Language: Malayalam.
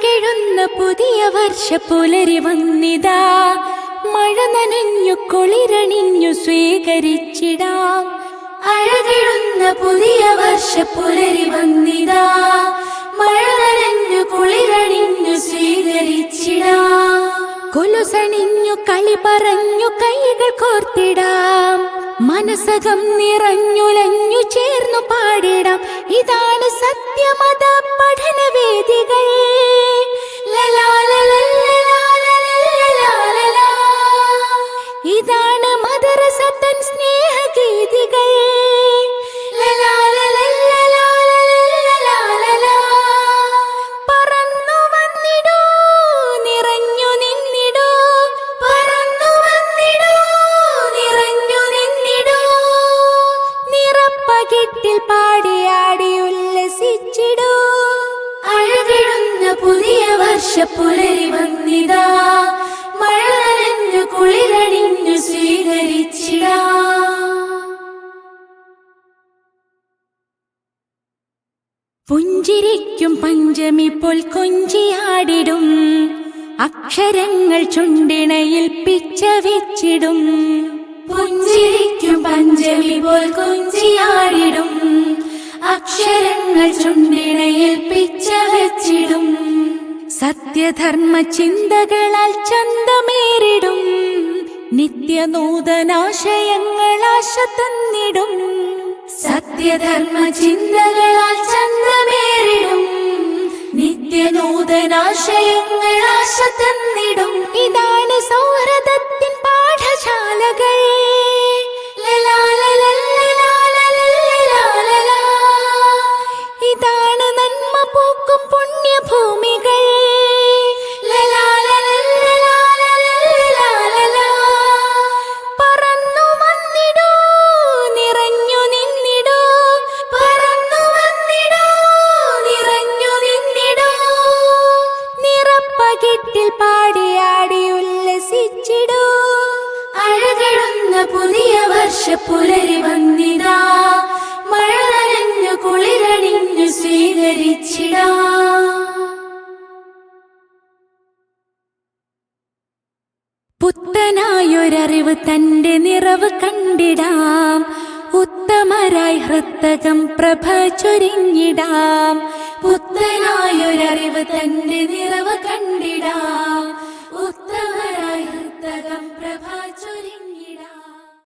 അഴകെഴുന്ന പുതിയ വർഷ പുലരി വന്നിതാ. മഴ നനഞ്ഞു കുളിരണിഞ്ഞു സ്വീകരിച്ചിടാം. അഴകഴുന്ന പുതിയ വർഷ പുലരി വന്നിതാ. മഴ നനഞ്ഞു കുളിരണിഞ്ഞു സ്വീകരിച്ചിടാം. കൊലുസണിഞ്ഞു കളി പറഞ്ഞു കൈകൾ കോർത്തിടാം. മനസ്സകം നിറഞ്ഞുലഞ്ഞു ചേർന്നു പാടിടാം. ഇതാണ് സത്യമത പഠനവേദികൾ. നിറപ്പകിട്ടിൽ പാടിയാടി ഉല്ലസിച്ചിടൂ. അഴകിടുന്ന പുതിയ വർഷ പുലരി വന്നിതാ. മഴ നനഞ്ഞു കുളിരണിഞ്ഞു സ്വീകരിച്ചിടാ. പുഞ്ചിരിക്കും പഞ്ചമി പോൽ കൊഞ്ചിയാടിടും അക്ഷരങ്ങൾ ചുണ്ടിണയിൽ പിച്ച വെച്ചിടും. പുഞ്ചിരിക്കും പോൽ കൊഞ്ചിയാടിടും അക്ഷരങ്ങൾ ചുണ്ടിണയിൽ പിച്ച വെച്ചിടും സത്യധർമ്മ ചിന്തകളാൽ ചന്തമേറിടും. നിത്യനൂതനാശയങ്ങൾ ആശ തന്നിടും. സത്യധർമ്മ ചിന്തകളാൽ ചന്തമേറിടും. നിത്യനൂതനാശയങ്ങൾ ആശ തന്നിടും. പുതിയ വർഷ പുലരി വന്നിതാ. മഴ നനഞ്ഞു കുളിരണിഞ്ഞു സ്വീകരിച്ചിടാ. പുത്തനായൊരറിവ് തന്റെ നിറവ് കണ്ടിടാം. ഉത്തമരായി ഹൃത്തകം പ്രഭ ചൊരിഞ്ഞിടാം. പുത്തനായൊരറിവ് തന്റെ നിറവ് കണ്ടിടാം.